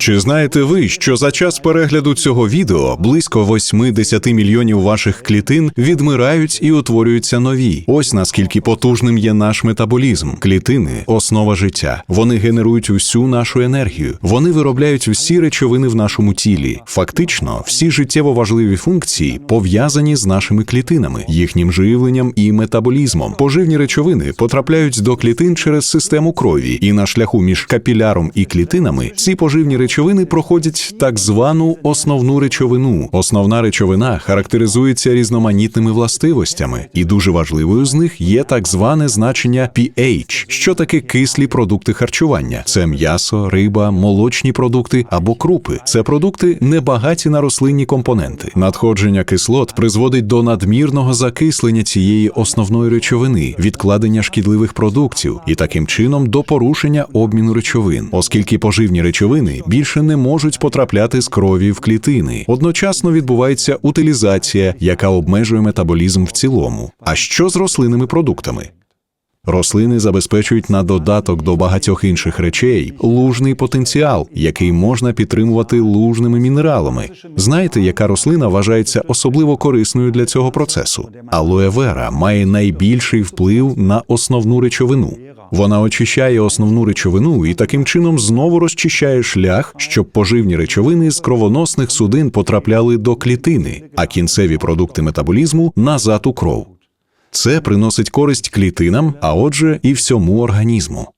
Чи знаєте ви, що за час перегляду цього відео близько 8-10 мільйонів ваших клітин відмирають і утворюються нові? Ось наскільки потужним є наш метаболізм. Клітини основа життя. Вони генерують усю нашу енергію. Вони виробляють усі речовини в нашому тілі. Фактично, всі життєво важливі функції пов'язані з нашими клітинами, їхнім живленням і метаболізмом. Поживні речовини потрапляють до клітин через систему крові, і на шляху між капіляром і клітинами ці поживні речовини проходять так звану основну речовину. Основна речовина характеризується різноманітними властивостями, і дуже важливою з них є так зване значення pH. Що таке кислі продукти харчування? Це м'ясо, риба, молочні продукти або крупи. Це продукти небагаті на рослинні компоненти. Надходження кислот призводить до надмірного закислення цієї основної речовини, відкладення шкідливих продуктів і таким чином до порушення обміну речовин, оскільки поживні речовини більше не можуть потрапляти з крові в клітини. Одночасно відбувається утилізація, яка обмежує метаболізм в цілому. А що з рослинними продуктами? Рослини забезпечують на додаток до багатьох інших речей лужний потенціал, який можна підтримувати лужними мінералами. Знаєте, яка рослина вважається особливо корисною для цього процесу? Алоe вера має найбільший вплив на основну речовину. Вона очищає основну речовину і таким чином знову розчищає шлях, щоб поживні речовини з кровоносних судин потрапляли до клітини, а кінцеві продукти метаболізму назад у кров. Це приносить користь клітинам, а отже, і всьому організму.